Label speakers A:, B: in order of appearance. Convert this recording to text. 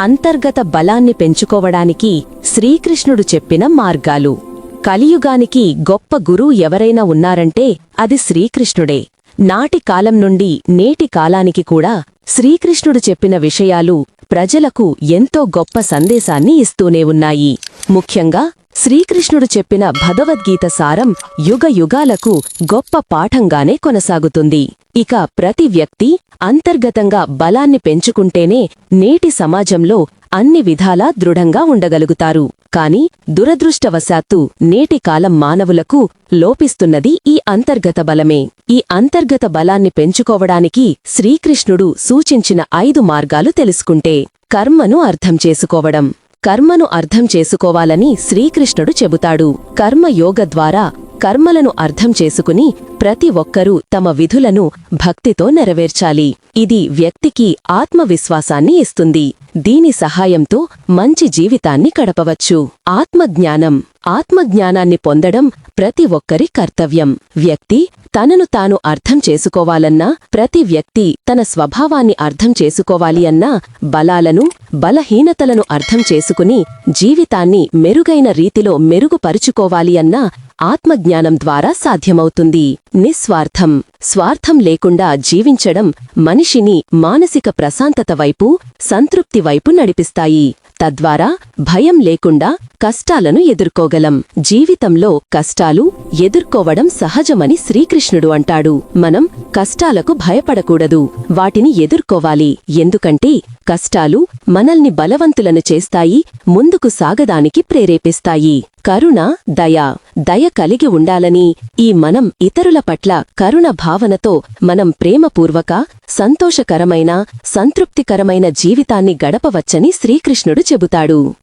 A: అంతర్గత బలాన్ని పెంచుకోవడానికి శ్రీకృష్ణుడు చెప్పిన మార్గాలు. కలియుగానికి గొప్ప గురువు ఎవరైనా ఉన్నారంటే అది శ్రీకృష్ణుడే. నాటి కాలం నుండి నేటి కాలానికి కూడా శ్రీకృష్ణుడు చెప్పిన విషయాలు ప్రజలకు ఎంతో గొప్ప సందేశాన్ని ఇస్తూనే ఉన్నాయి. ముఖ్యంగా శ్రీకృష్ణుడు చెప్పిన భగవద్గీత సారం యుగ యుగాలకు గొప్ప పాఠంగానే కొనసాగుతుంది. ఇక ప్రతి వ్యక్తి అంతర్గతంగా బలాన్ని పెంచుకుంటేనే నేటి సమాజంలో అన్ని విధాలా దృఢంగా ఉండగలుగుతారు. కాని దురదృష్టవశాత్తు నేటి కాలం మానవులకు లోపిస్తున్నది ఈ అంతర్గత బలమే. ఈ అంతర్గత బలాన్ని పెంచుకోవడానికి శ్రీకృష్ణుడు సూచించిన ఐదు మార్గాలు తెలుసుకుంటే కర్మను అర్థం చేసుకోవడం కర్మను అర్థం చేసుకోవాలని శ్రీకృష్ణుడు చెబుతాడు. కర్మయోగ ద్వారా కర్మలను అర్థం చేసుకుని ప్రతి ఒక్కరూ తమ విధులను భక్తితో నెరవేర్చాలి. ఇది వ్యక్తికి ఆత్మవిశ్వాసాన్ని ఇస్తుంది. దీని సహాయంతో మంచి జీవితాన్ని గడపవచ్చు. ఆత్మజ్ఞానం ఆత్మజ్ఞానాన్ని పొందడం ప్రతి ఒక్కరి కర్తవ్యం. వ్యక్తి తనను తాను అర్థం చేసుకోవాలన్నా ప్రతి వ్యక్తి తన స్వభావాన్ని అర్థం చేసుకోవాలి అన్నా బలాలను బలహీనతలను అర్థం చేసుకుని జీవితాన్ని మెరుగైన రీతిలో మెరుగుపరుచుకోవాలి అన్నా ఆత్మజ్ఞానం ద్వారా సాధ్యమవుతుంది. నిస్వార్థం స్వార్థం లేకుండా జీవించడం మనిషిని మానసిక ప్రశాంతత వైపు సంతృప్తి వైపు నడిపిస్తాయి. తద్వారా భయం లేకుండా కష్టాలను ఎదుర్కోగలం. జీవితంలో కష్టాలు ఎదుర్కోవడం సహజమని శ్రీకృష్ణుడు అంటాడు. మనం కష్టాలకు భయపడకూడదు. వాటిని ఎదుర్కోవాలి. ఎందుకంటే కష్టాలు మనల్ని బలవంతులను చేస్తాయి ముందుకు సాగదానికి ప్రేరేపిస్తాయి. కరుణ దయ దయ కలిగి ఉండాలని ఈ మనం ఇతరుల పట్ల కరుణ భావనతో మనం ప్రేమపూర్వక సంతోషకరమైన సంతృప్తికరమైన జీవితాన్ని గడపవచ్చని శ్రీకృష్ణుడు చెబుతాడు.